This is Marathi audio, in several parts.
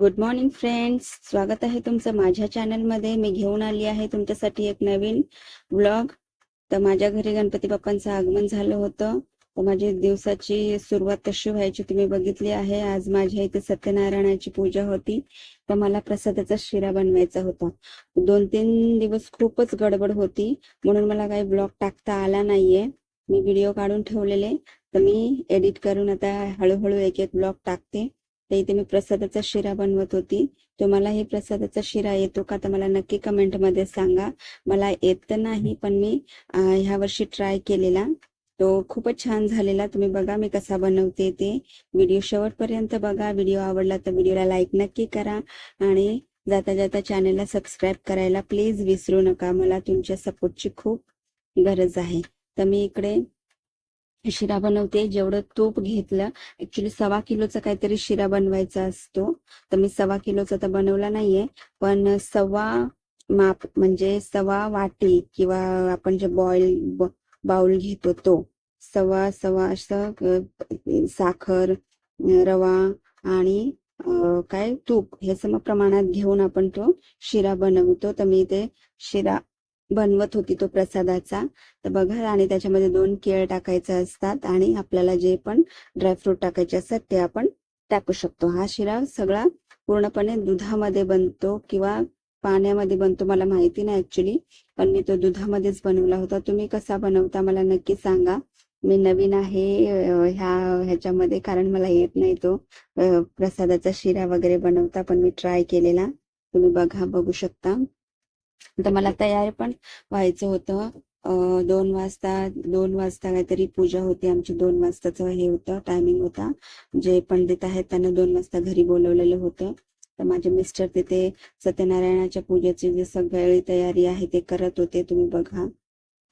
गुड मॉर्निंग फ्रेंड्स स्वागत आहे तुमचं माझ्या चॅनलमध्ये मी घेऊन आली आहे तुमच्यासाठी एक नवीन ब्लॉग तर माझ्या घरी गणपती बाप्पांचं आगमन झालं होतं. तर माझी दिवसाची सुरुवात कशी व्हायची तुम्ही बघितली आहे. आज माझ्या इथे सत्यनारायणाची पूजा होती. तर मला प्रसादाचा शिरा बनवायचा होता. दोन तीन दिवस खूपच गडबड होती. म्हणून मला काही ब्लॉग टाकता आला नाहीये. मी व्हिडिओ काढून ठेवलेले. तर मी एडिट करून आता हळूहळू एक एक ब्लॉग टाकते. तर इथे मी प्रसादाचा शिरा बनवत होती. तुम्हाला हे प्रसादाचा शिरा येतो का तर मला नक्की कमेंटमध्ये सांगा. मला येत तर नाही पण मी ह्या वर्षी ट्राय केलेला. तो खूपच छान झालेला. तुम्ही बघा मी कसा बनवते ते. व्हिडिओ शेवटपर्यंत बघा. व्हिडिओ आवडला तर व्हिडिओला लाईक नक्की करा. आणि जाता जाता चॅनलला सबस्क्राईब करायला प्लीज विसरू नका. मला तुमच्या सपोर्टची खूप गरज आहे. तर मी इकडे शिरा बनवते. जेवढं तूप घेतलं ऍक्च्युली सव्वा किलोचा काहीतरी शिरा बनवायचा असतो. तर मी सव्वा किलोचा तर बनवला नाहीये. पण सव्वा माप म्हणजे सव्वा वाटी किंवा आपण जे बॉईल बाउल घेतो तो सव्वा सव्वा असं साखर रवा आणि काय? तूप हे सम प्रमाणात घेऊन आपण तो शिरा बनवतो. तर मी ते शिरा बनवत होती तो प्रसादाचा. तर बघा आणि त्याच्यामध्ये दोन केळ टाकायचे असतात आणि आपल्याला जे पण ड्रायफ्रूट टाकायचे असतात ते आपण टाकू शकतो. हा शिरा सगळा पूर्णपणे दुधामध्ये बनतो किंवा पाण्यामध्ये बनतो मला माहिती नाही ऍक्च्युली पण मी तो दुधामध्येच बनवला होता. तुम्ही कसा बनवता मला नक्की सांगा. मी नवीन आहे ह्या ह्याच्यामध्ये कारण मला येत नाही तो प्रसादाचा शिरा वगैरे बनवता पण मी ट्राय केलेला. तुम्ही बघा बघू शकता. तर मला तयार पण व्हायचं होतं. दोन वाजता दोन वाजता काहीतरी पूजा होती. आमची दोन वाजताचं हे होतं टायमिंग होता. जे पंडित आहेत त्यांना दोन वाजता घरी बोलवलेलं होतं. तर माझे मिस्टर तिथे सत्यनारायणाच्या पूजेची जी सगळी तयारी आहे ते करत होते तुम्ही बघा.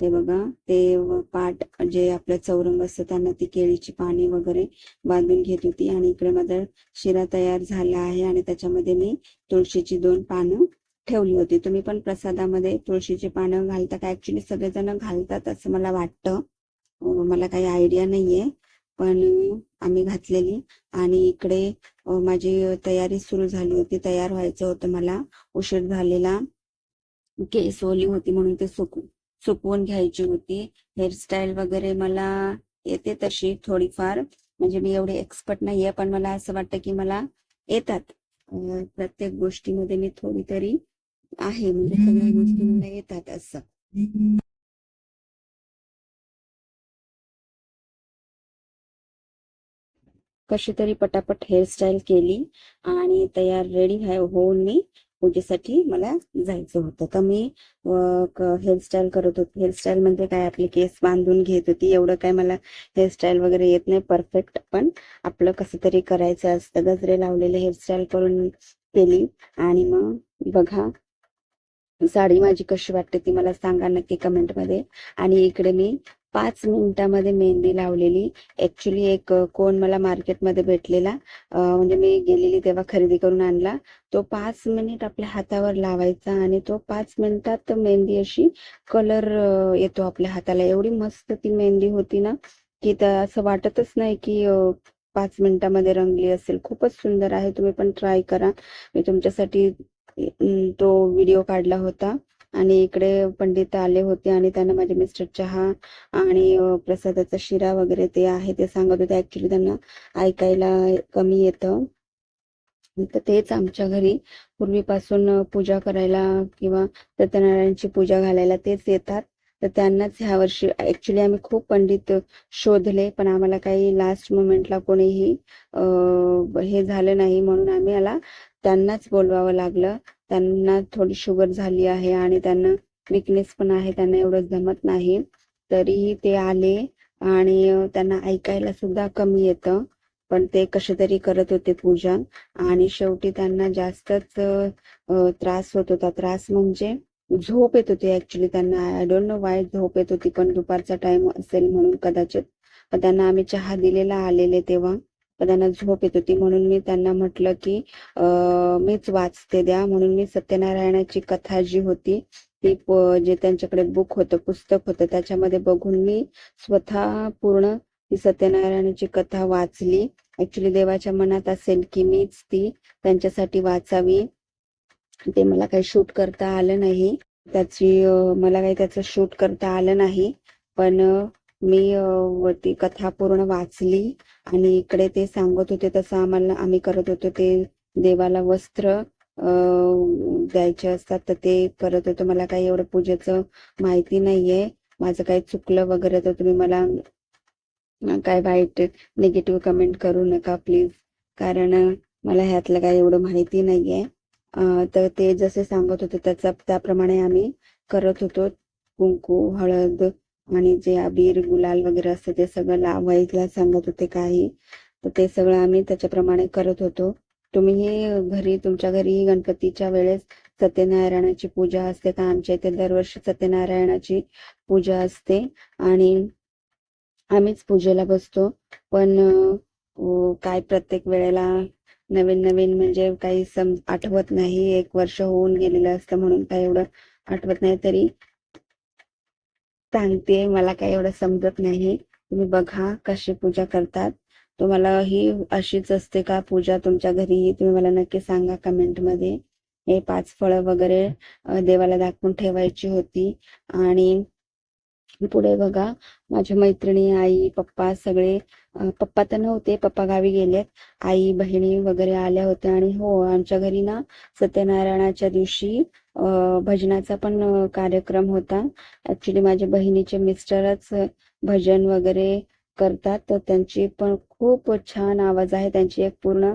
ते बघा ते पाठ पाट जे आपलं चौरंग असतं त्यांना ती केळीची पाने वगैरे बांधून घेत होती. आणि इकडे माझा शिरा तयार झाला आहे. आणि त्याच्यामध्ये मी तुळशीची दोन पानं ठेवली होती. तुम्ही पण प्रसादामध्ये तुळशीची पानं घालता का? ऍक्च्युली सगळेजण घालतात असं मला वाटतं. मला काही आयडिया नाहीये. पण आम्ही घातलेली. आणि इकडे माझी तयारी सुरू झाली होती. तयार व्हायचं होतं मला. उशीर झालेला. केस ओली होती म्हणून ते सुकू सुकवून घ्यायची होती. हेअरस्टाईल वगैरे मला येते तशी थोडीफार. म्हणजे मी एवढी एक्सपर्ट नाहीये. पण मला असं वाटतं की मला येतात. प्रत्येक गोष्टीमध्ये मी थोडी तरी आहे. म्हणजे सगळ्या गोष्टी मला येतात असं. कशी तरी पटापट हेअरस्टाईल केली आणि तयार रेडी होऊन मी पूजेसाठी मला जायचं होतं. तर मी हेअरस्टाईल करत होते. हेअरस्टाईल म्हणजे काय? आपले केस बांधून घेत होती. एवढं काय मला हेअरस्टाईल वगैरे येत नाही. परफेक्ट पण आपलं कसं तरी करायचं असतं. गजरे लावलेले हेअरस्टाईल करून केली. आणि मग बघा साडी माझी कशी वाटते ती मला सांगा नक्की कमेंटमध्ये. आणि इकडे मी पाच मिनिटामध्ये मेहंदी लावलेली. ऍक्च्युली एक कोण मला मार्केटमध्ये भेटलेला म्हणजे मी गेलेली तेव्हा खरेदी करून आणला. तो पाच मिनिट आपल्या हातावर लावायचा आणि तो पाच मिनिटात मेहंदी अशी कलर येतो आपल्या हाताला. एवढी मस्त ती मेहंदी होती ना की त्या असं वाटतच नाही की पाच मिनिटामध्ये रंगली असेल. खूपच सुंदर आहे. तुम्ही पण ट्राय करा. मी तुमच्यासाठी तो व्हिडिओ काढला होता. आणि इकडे पंडित आले होते आणि त्यांना माझे मिस्टर चहा आणि प्रसादाचा शिरा वगैरे ते आहे ते सांगत होते. ऍक्च्युली त्यांना ऐकायला कमी येतं. तर तेच आमच्या घरी. पूर्वीपासून पूजा करायला किंवा सत्यनारायणची पूजा घालायला तेच येतात. तर त्यांनाच ह्या वर्षी ऍक्च्युली आम्ही खूप पंडित शोधले पण आम्हाला काही लास्ट मोमेंटला कोणीही हे झालं नाही म्हणून आम्ही याला त्यांनाच बोलवावं लागलं. त्यांना थोडी शुगर झाली आहे आणि त्यांना विकनेस पण आहे त्यांना एवढं जमत नाही. तरीही ते आले आणि त्यांना ऐकायला सुद्धा कमी येतं. पण ते कसे तरी करत होते पूजा आणि शेवटी त्यांना जास्तच त्रास होत होता. त्रास म्हणजे झोप येत होती ऍक्च्युली त्यांना. आय डोंट नो वाय झोप येत होती पण दुपारचा टाइम असेल म्हणून कदाचित. त्यांना आम्ही चहा दिलेला आलेले तेव्हा. त्यांना झोप येत होती. म्हणून मी त्यांना म्हटलं की मीच वाचते द्या. म्हणून मी सत्यनारायणाची कथा जी होती ती जे त्यांच्याकडे बुक होतं पुस्तक होतं त्याच्यामध्ये बघून मी स्वतः पूर्ण ती सत्यनारायणाची कथा वाचली. ऍक्च्युली देवाच्या मनात असेल की मीच ती त्यांच्यासाठी वाचावी. ते मला काही शूट करता आलं नाही. त्याची मला काही त्याचं शूट करता आलं नाही. पण मी ती कथा पूर्ण वाचली आणि इकडे ते सांगत होते तसं आम्हाला आम्ही करत होतो ते देवाला वस्त्र द्यायचे असतात तर ते करत होतो. मला काही एवढं पूजेचं माहिती नाहीये. माझं काही चुकलं वगैरे तर तुम्ही मला काय वाईट निगेटिव्ह कमेंट करू नका प्लीज. कारण मला ह्यातलं काही एवढं माहिती नाहीये. तर ते जसे सांगत होते त्याचा त्याप्रमाणे आम्ही करत होतो. कुंकू हळद आणि जे अबीर गुलाल वगैरे असतं ते सगळं लावायला सांगत होते काही. तर ते सगळं आम्ही त्याच्याप्रमाणे करत होतो. तुम्हीही घरी तुमच्या घरी गणपतीच्या वेळेस सत्यनारायणाची पूजा असते. का आमच्या इथे दरवर्षी सत्यनारायणाची पूजा असते आणि आम्हीच पूजेला बसतो. पण काय प्रत्येक वेळेला नवीन नवीन म्हणजे काही सम आठवत नाही. एक वर्ष होऊन गेलेलं असतं म्हणून काही एवढं आठवत नाही. तरी सांगते मला काही एवढं समजत नाही. तुम्ही बघा कशी पूजा करतात. तुम्हाला ही अशीच असते का पूजा तुमच्या घरी? तुम्ही मला नक्की सांगा कमेंटमध्ये हे पाच फळं वगैरे देवाला दाखवून ठेवायची होती. आणि पुढे बघा. माझ्या मैत्रिणी आई पप्पा सगळे पप्पा तर नव्हते पप्पा गावी गेलेत. आई बहिणी वगैरे आल्या होत्या आणि हो आमच्या घरी ना सत्यनारायणाच्या दिवशी भजनाचा पण कार्यक्रम होता. ऍक्च्युली माझ्या बहिणीचे मिस्टरच भजन वगैरे करतात. तर त्यांची पण खूप छान आवाज आहे. त्यांची एक पूर्ण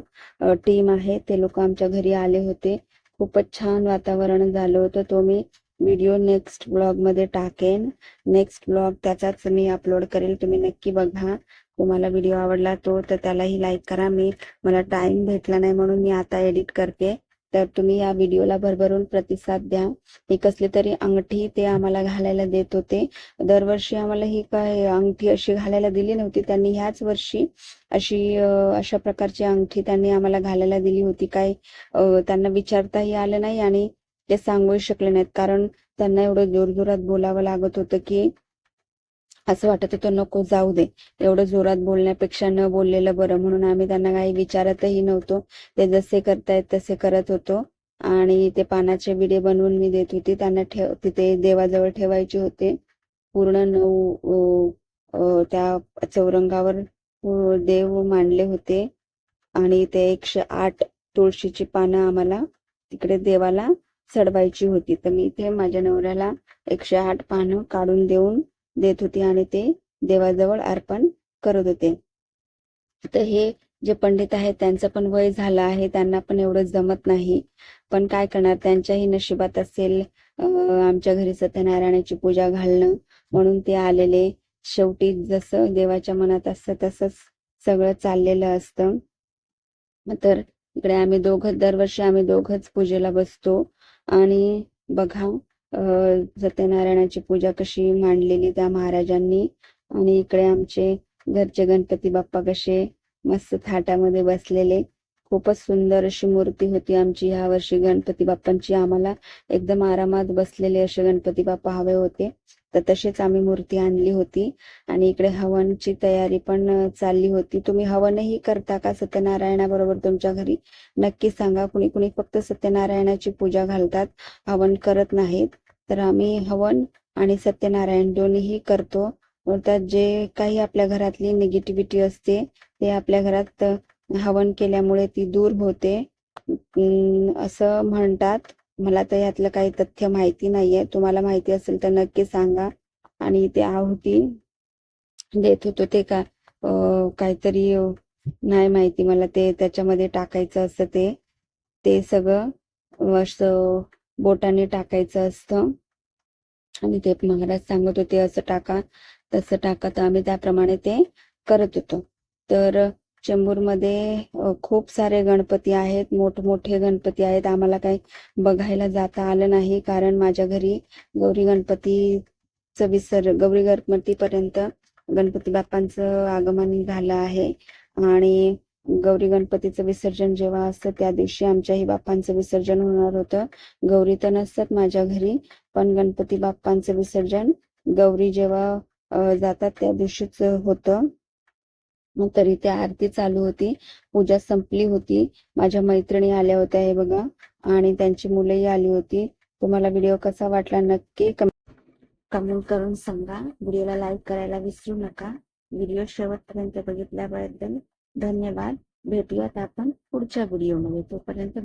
टीम आहे. ते लोक आमच्या घरी आले होते. खूपच छान वातावरण झालं होतं. तो मी व्हिडिओ नेक्स्ट ब्लॉगमध्ये टाकेन. नेक्स्ट ब्लॉग त्याचाच मी अपलोड करेल तुम्ही नक्की बघा. तुम्हाला व्हिडिओ आवडला तो तर त्यालाही लाईक करा. मी मला टाइम भेटला नाही म्हणून मी आता एडिट करते. तर तुम्ही या व्हिडिओला भरभरून प्रतिसाद द्या. ही कसली तरी अंगठी ते आम्हाला घालायला देत होते. दरवर्षी आम्हाला ही काय अंगठी अशी घालायला दिली नव्हती. त्यांनी ह्याच वर्षी अशी अशा प्रकारची अंगठी त्यांनी आम्हाला घालायला दिली होती. काय त्यांना विचारताही आलं नाही आणि ते सांगूही शकले नाहीत. कारण त्यांना एवढं जोरजोरात बोलावं लागत होतं की असं वाटत होतं नको जाऊ दे. एवढं जोरात बोलण्यापेक्षा न बोललेलं बरं. म्हणून आम्ही त्यांना काही विचारतही नव्हतो. ते जसे करतायत तसे करत होतो. आणि ते पानाचे विडे बनवून मी देत होती. त्यांना ठेव तिथे देवाजवळ ठेवायचे होते. पूर्ण नऊ त्या चौरंगावर देव मांडले होते. आणि ते एकशे आठ तुळशीची पानं आम्हाला तिकडे देवाला चढवायची होती. तर मी इथे माझ्या नवऱ्याला एकशे आठ पानं काढून देऊन देत होती आणि ते देवाजवळ अर्पण करत होते. तर हे जे पंडित आहेत त्यांचं पण वय झालं आहे त्यांना पण एवढं जमत नाही. पण काय करणार? त्यांच्याही नशिबात असेल आमच्या घरी सत्यनारायणाची पूजा घालणं म्हणून ते आलेले. शेवटी जसं देवाच्या मनात असतं तसंच सगळं चाललेलं असतं. तर इकडे आम्ही दोघं दरवर्षी आम्ही दोघंच पूजेला बसतो. आणि बघा सत्यनारायणाची पूजा कशी मांडलेली त्या महाराजांनी आणि इकडे आमचे घरचे गणपती बाप्पा कसे मस्त थाटामध्ये बसलेले. खूपच सुंदर अशी मूर्ती होती आमची ह्या वर्षी गणपती बाप्पांची. आम्हाला एकदम आरामात बसलेले असे गणपती बाप्पा हवे होते. तर तशीच आम्ही मूर्ती आणली होती. आणि इकडे हवनची तयारी पण चालली होती. तुम्ही हवनही करता का सत्यनारायणाबरोबर तुमच्या घरी? नक्की सांगा. कुणी कुणी फक्त सत्यनारायणाची पूजा घालतात. हवन करत नाहीत. तर आम्ही हवन आणि सत्यनारायण दोन्हीही करतो. त्यात जे काही आपल्या घरातली निगेटिव्हिटी असते ते आपल्या घरात हवन केल्यामुळे ती दूर होते. असं म्हणतात. मला तर यातलं काही तथ्य माहिती नाहीये. तुम्हाला माहिती असेल तर नक्की सांगा. आणि ते आहुती देत होतो ते का काहीतरी नाही माहिती मला ते त्याच्यामध्ये टाकायचं असतं ते ते सगळं असं बोटाने टाकायचं असतं. आणि ते महाराज सांगत होते असं टाका तसं टाका. तर आम्ही त्याप्रमाणे ते करत होतो. तर चेंबूरमध्ये खूप सारे गणपती आहेत मोठमोठे गणपती आहेत. आम्हाला काही बघायला जाता आलं नाही कारण माझ्या घरी गौरी गणपतीचं विसर गौरी गणपतीपर्यंत गणपती बाप्पांचं आगमन झालं आहे. आणि गौरी गणपतीचं विसर्जन जेव्हा असतं त्या दिवशी आमच्याही बाप्पांचं विसर्जन होणार होतं. गौरी तर नसतात माझ्या घरी पण गणपती बाप्पांचं विसर्जन गौरी जेव्हा जातात त्या दिवशीच होतं. मग तरी त्या आरती चालू होती. पूजा संपली होती. माझ्या मैत्रिणी आल्या होत्या हे बघा. आणि त्यांची मुलंही आली होती. तुम्हाला व्हिडिओ कसा वाटला नक्की कमेंट करून सांगा. व्हिडिओला लाईक करायला विसरू नका. व्हिडिओ शेवटपर्यंत बघितल्याबद्दल धन्यवाद. भेटूयात आपण पुढच्या व्हिडिओमध्ये तोपर्यंत